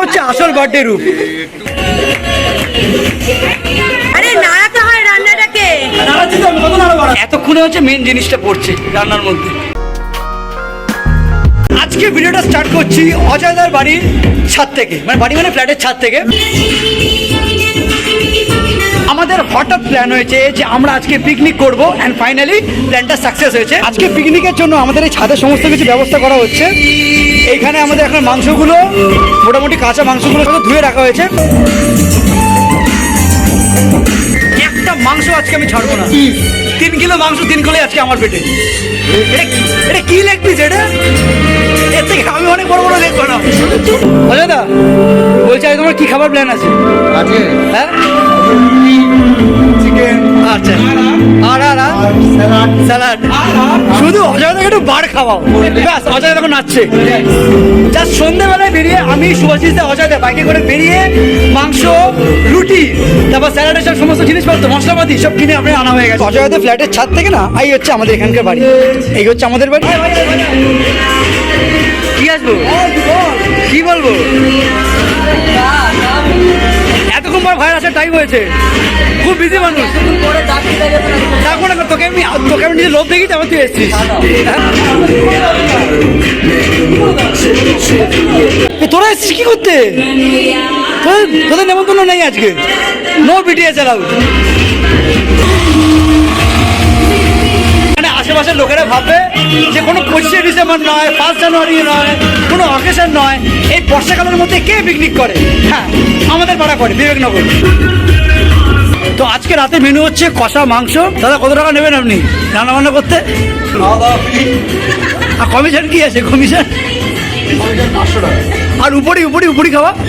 হচ্ছে আসল বার্থডে রূপ। আরে নাড়াতে হয় রান্নাটাকে। এতক্ষণে হচ্ছে মেন জিনিসটা পড়ছে রান্নার মধ্যে। আজকে ভিডিওটা স্টার্ট করছি অজয়দার বাড়ির ছাদ থেকে। মানে বাড়ি মানে ফ্ল্যাটের ছাদ থেকে। আমাদের হঠাৎ প্ল্যান হয়েছে যে আমরা আজকে পিকনিক করব অ্যান্ড ফাইনালি প্ল্যানটা সাকসেস হয়েছে। আজকে পিকনিকের জন্য আমাদের এই ছাদের সমস্ত কিছু ব্যবস্থা করা হচ্ছে। এইখানে আমাদের এখন মাংসগুলো মোটামুটি কাঁচা মাংসগুলো সব ধুয়ে রাখা হয়েছে। একটা মাংস আজকে আমি ছাড়বো না। তিন কিলো মাংস তিন কিলো আজকে আমার পেটে। এটা কি- লেগ পিস এটা? এর থেকে আমি অনেক বড় বড় লেগ বানাবো। অজয়দা বলছি আজ তোমার কি খাবার প্ল্যান আছে? আছে হ্যাঁ? আচ্ছা আর আর স্যালাড। শুধু অজয়দাকে একটু বার খাওয়াও। ব্যাস অজয় তখন নাচছে। জাস্ট সন্ধ্যেবেলায় বেরিয়ে আমি সুভাষিস দা অজয় দা বাইকে করে বেরিয়ে মাংস রুটি তারপর স্যালাডের সব সমস্ত জিনিসপত্র মশলাপাতি সব কিনে আমরা আনা হয়ে গেছে। অজয় দা ফ্ল্যাটের ছাদ থেকে না এই হচ্ছে আমাদের এখানকার বাড়ি। এই হচ্ছে আমাদের বাড়ি। কি আসব? কি বলব? বড় ভাইরাসের টাইম হয়েছে। খুব বিজি মানুষ। ডাকবো না তোকে আমি তোকে আমি নিজে লোভ দেখি আমার তুই এসছিস। তোরা এসছিস কি করতে? তোদের নেমন্তন্ন নেই আজকে। নো বিটিএস এলাউড আশেপাশের লোকেরা ভাববে যে কোনো পঁচিশে ডিসেম্বর নয় ফার্স্ট জানুয়ারি নয় কোনো অকেশন নয়। এই বর্ষাকালের মধ্যে কে পিকনিক করে? হ্যাঁ আমাদের পাড়া করে বিবেকনগর। তো আজকে রাতে মেনু হচ্ছে কষা মাংস। দাদা কত টাকা নেবেন আপনি? রান্না বান্না করতে আর কমিশন কি আছে? কমিশন আর উপরে উপরে উপরি খাওয়া?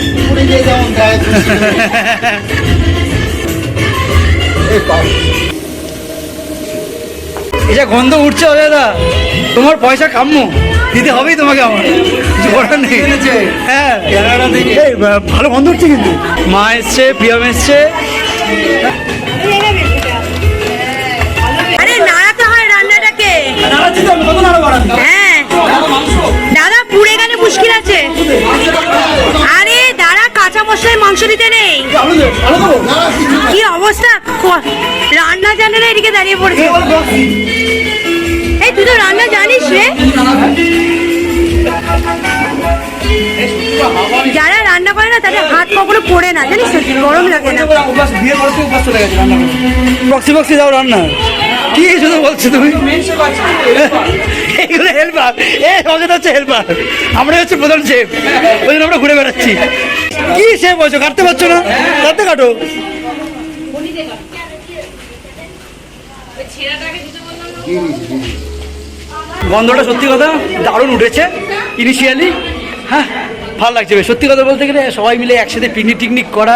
এই এটা গন্ধ উঠছে দাদা তোমার পয়সা কাম্য দিতে হবেই তোমাকে আমার। কিছু করার নেই। হ্যাঁ। ভালো গন্ধ উঠছে কিন্তু। মা এসছে প্রিয়ম এসছে। আরে নাড়াতে হয় রান্নাটাকে। নাড়াচ্ছি তো কত নাড়া বাড়াবি? রান্না এদিকে দাঁড়িয়ে পড়ছে। এই তুই তো রান্না জানিস রে। যারা রান্না করে না তাদের হাত কখনো পড়ে না। জানিস তো? গরম লাগে না। বক্সি বক্সি দাও রান্না। কি শুধু বলছো তুমি? এগুলো হেল্পার এ অজয় হচ্ছে হেল্পার আমরা হচ্ছে প্রধান শেফ ওই জন্য আমরা ঘুরে বেড়াচ্ছি। কি শেফ বলছো? কাটতে পারছ না? কাটতে কাটো। গন্ধটা সত্যি কথা দারুণ উঠেছে ইনিশিয়ালি হ্যাঁ ভালো লাগছে বেশ। সত্যি কথা বলতে গেলে সবাই মিলে একসাথে পিকনিক টিকনিক করা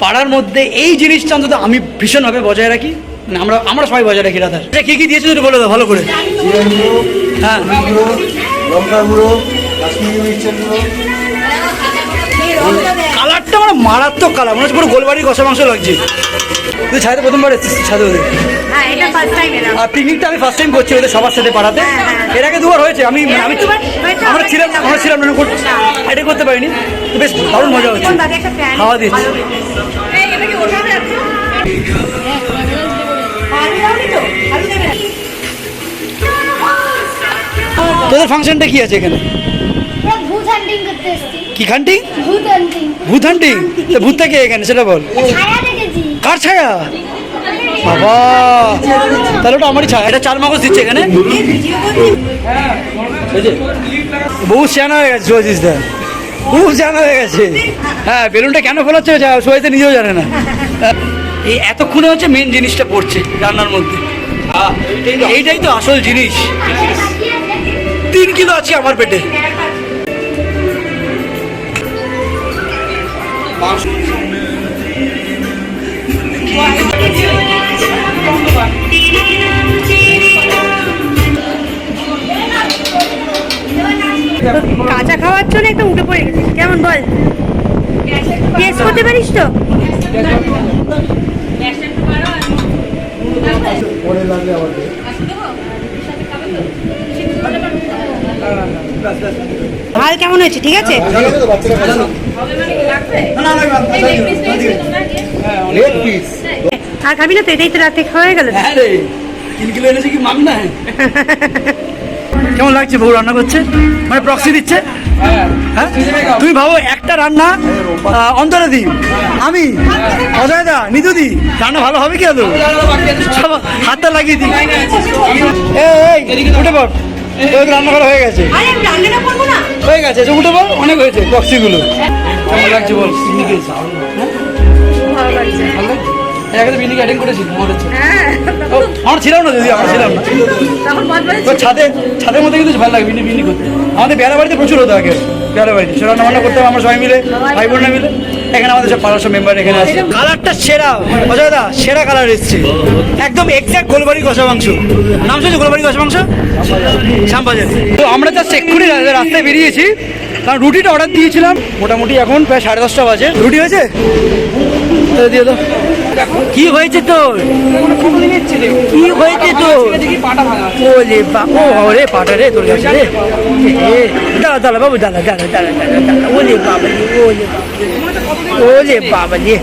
পাড়ার মধ্যে এই জিনিসটা অন্তত আমি ভীষণভাবে বজায় রাখি। মানে আমরা আমরা সবাই বজায় রাখি রাধার। এটা কী কী দিয়েছ একটু বলে দাও ভালো করে। হ্যাঁ। গুঁড়ো গুঁড়ো কাশ্মীরি মির্চের গুঁড়ো। কালারটা মানে মারাত্মক কালার মনে হচ্ছে পুরো গোলবাড়ির কষা মাংস লাগছে। তুই ছাদে প্রথমবার এসেছিস ছাদে ওদের? হ্যাঁ এটা ফার্স্ট টাইম এলাম আর পিকনিকটা আমি ফার্স্ট টাইম করছি ওদের সবার সাথে পাড়াতে। হ্যাঁ, হ্যাঁ। এর আগে দুবার হয়েছে আমি আমি আমরা ছিলাম ছিলাম। আমরা ছিলাম না এটা করতে পারিনি। বেশ দারুণ মজা হচ্ছে। খাওয়া দিচ্ছি তোদের ফাংশনটা কি আছে এখানে? ভূত হান্টিং করতে এসেছি। কি খান্টিং? ভূত হান্টিং ভূত তো এখানে সেটা বল। কার ছায়া? বাবা! তাহলে ওটা আমারই ছায়া এটা চাল মাগজ দিচ্ছে এখানে। বহু চেনা হয়ে গেছে সুভাষিস দা। খুব জানা হয়ে গেছে। হ্যাঁ বেলুনটা কেন ফোলাচ্ছে সুভাষিস নিজেও জানে না। এই এতক্ষণে হচ্ছে মেন জিনিসটা পড়ছে রান্নার মধ্যে। এইটাই তো আসল জিনিস। তিন কিলো আছে আমার পেটে। কাঁচা খাওয়ার জন্য একদম উঠে পড়ে গেছিস কেমন বল? টেস্ট করতে পারিস তো। ঝাল কেমন হয়েছে? ঠিক আছে? আর খাবি না তো এটাই তো রাতে খাওয়া গেল। হ্যাঁ কেমন লাগছে বউ রান্না করছে? মানে প্রক্সি দিচ্ছে? হ্যাঁ। তুমি ভাবো একটা রান্না অন্তরা দি আমি অজয় দা নিতু দি। রান্না ভালো হবে কি আদৌ? হাতটা লাগিয়ে দি। এই, এই উঠে পড়। তোর রান্না করা হয়ে গেছে। আরে আমি রান্নাটা করব না? হয়ে গেছে যে উঠে পড় অনেক হয়েছে প্রক্সিগুলো কেমন লাগছে বল? হ্যাঁ। ছিলাম না যদি আমরা ছিলাম না। ছাদে ছাদের মধ্যে কিন্তু ভালো লাগে বিনি বিনি করতে। আমাদের বেড়া বাড়িতে প্রচুর হতো আগে বেড়া বাড়িতে। রান্না বান্না করতাম আমরা সবাই মিলে ভাই বোনরা মিলে। এখানে আমাদের সব পাড়ার সব মেম্বার এখানে আছে। কালারটা সেরা। অজয় দা সেরা কালার এসছে। একদম এক্সাক্ট গোলবাড়ি কষা মাংস নাম শুনছো গোলবাড়ি কষা মাংস শ্যামবাজার। তো আমরা জাস্ট এক্ষুনি রাস্তায় বেরিয়েছি। কারণ রুটিটা অর্ডার দিয়েছিলাম। মোটামুটি এখন প্রায় সাড়ে দশটা বাজে। রুটি হয়েছে? দিয়ে দাও। কি হয়েছে তোর? কি হয়েছে তোর? ওলে বা ও রে পাটা রে তোর কাছে রে। দাঁড়া দাঁড়া বাবু দাঁড়া দাঁড়া দাঁড়া দাঁড়া দাঁড়া। ওলে বাবা ওলে বাবা ওলে বাবা রে।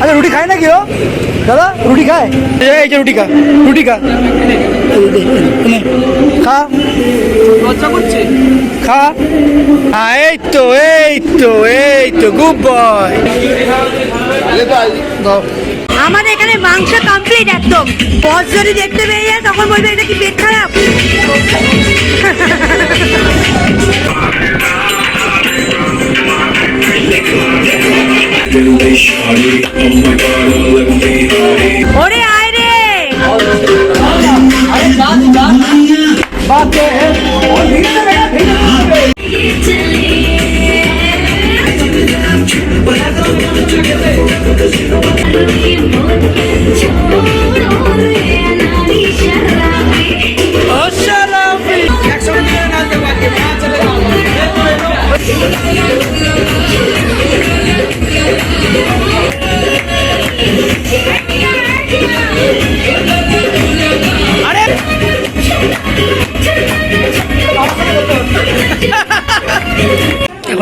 আরে রুটি খায় না কি ও? দাদা রুটি খায়? এই যে রুটি খা রুটি খা। খা। খা। এই তো এই তো এই তো গুড বয় দাও আমাদের এখানে মাংস কমপ্লিট একদম। বস যদি দেখতে পেয়ে যায় তখন বলবে এটা কি পেট খারাপ? ওরে আয় রে। Cause you don't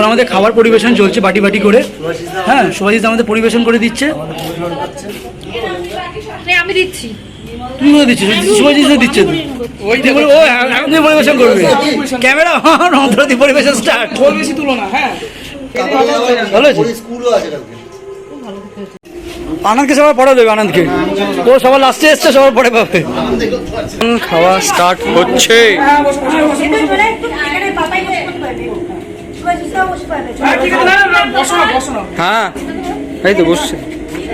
এখন আমাদের খাবার পরিবেশন চলছে বাটি বাটি করে। হ্যাঁ সুভাষিস আমাদের পরিবেশন করে দিচ্ছে। আমি দিচ্ছি। দিচ্ছিস ওই ও এখন তুমি পরিবেশন করবে। ক্যামেরা পরিবেশন স্টার্ট বল বেশি তুলনা হ্যাঁ। ভালো আছে? স্কুলও আছে কালকে আনন্দকে সবার পরে দেবে আনন্দকে। ও সবার লাস্টে এসছে সবার পরে পাবে। খাওয়া স্টার্ট হচ্ছে। হ্যাঁ হ্যাঁ হ্যাঁ এই তো বসছে।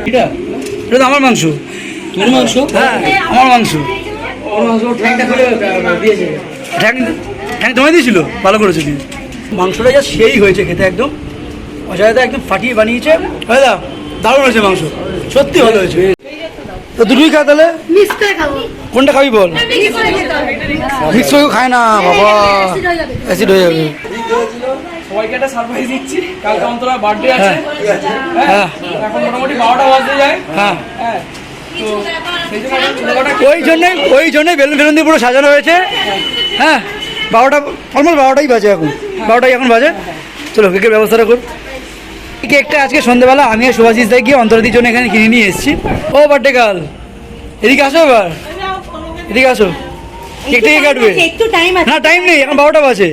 এটা? এটা তো আমার মাংস। তোর মাংস? হ্যাঁ আমার মাংস। ঠ্যাং তোমায় দিয়েছিল? ভালো করেছ তুমি মাংসটা যা সেই হয়েছে খেতে একদম। অজয়দা একদম ফাটিয়ে বানিয়েছে। অজয়দা দারুণ হয়েছে মাংস। সত্যি ভালো হয়েছে। তো দুটোই খা তাহলে? কোনটা খাবি বল? মিক্স করে খায় না বাবা। অ্যাসিড হয়ে যাবে। সবাইকে একটা সারপ্রাইজ দিচ্ছি। কালকে অন্তরা বার্থডে আছে। হ্যাঁ। হ্যাঁ। এখন মোটামুটি বারোটা বাজতে যায়। হ্যাঁ। হ্যাঁ। ওই জন্যই ওই জন্যই বেলুন দিয়ে পুরো সাজানো হয়েছে। হ্যাঁ। বারোটা অলমোস্ট বারোটাই বাজে এখন। বারোটাই এখন বাজে। চলো কেকের ব্যবস্থাটা কেকটা আজকে সন্ধ্যেবেলা আমি আর সুভাষিস দাই গিয়ে অন্তরদির জন্য এখানে কিনে নিয়ে এসেছি। ও বার্থডে কাল এদিকে আসো এবার। এদিকে আসো। কেকটা কে কাটবে? টাইম আছে। না টাইম নেই এখন বারোটা বাজে।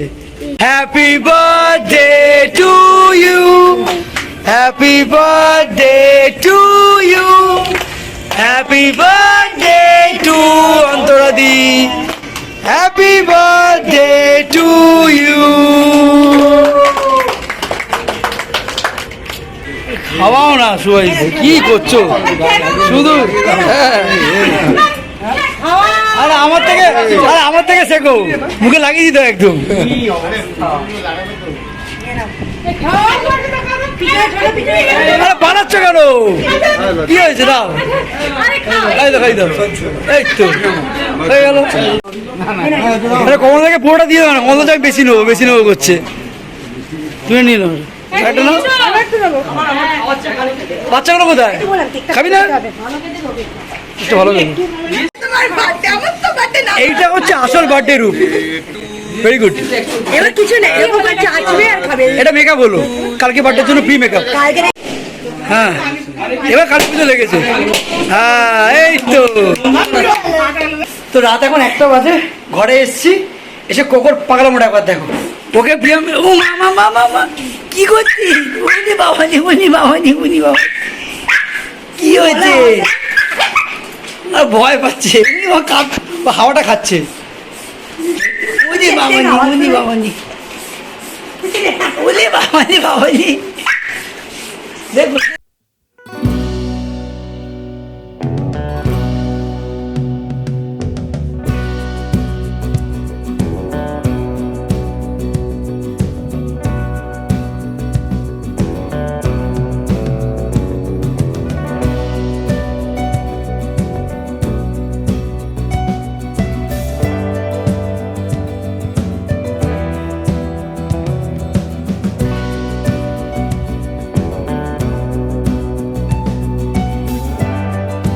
Happy birthday to you happy birthday to you happy birthday to অন্তরাদি happy birthday to you খাওয়াও না সুভাই কি করছ? শুধু? হ্যাঁ। আরে আমার থেকে আরে আমার থেকে শেখো। মুখে লাগিয়ে দিতে একদম। বানাচ্ছ কেন? কি হয়েছে? দাও। এই তো খাই দাও এই তো। হয়ে গেল। কমল থেকে পুরোটা দিয়ে দাও না, কমল থেকে বেশি নেব বেশি নেব করছে। তুমি নিয়ে নাও। একটা নাও। বাচ্চাগুলো কোথায়? খাবি না? একটু ভালো এইটা হচ্ছে আসল বার্থডে রূপ। ভেরি গুড এবার কিছু নেই এরকম করে চাচবে আর খাবে। এটা মেকআপ হলো কালকে বার্থডের জন্য প্রি মেকআপ কালকে হ্যাঁ। এবার কালী পুজো লেগেছে। হ্যাঁ এই তো। তো রাত এখন একটা বাজে। ঘরে এসছি। এসে কোকর পাগলা মোটা একবার দেখো। ওকে প্রিয়াম ও মা মা মা মা কি করছিস? উনি বাবা নি উনি বাবা নি উনি বাবা কি হয়েছে? আর ভয় পাচ্ছে। কাপ হাওয়াটা খাচ্ছে। ওরে বাবানি উনি বাবা নি উনি বাবা নি বাবা নি দেখো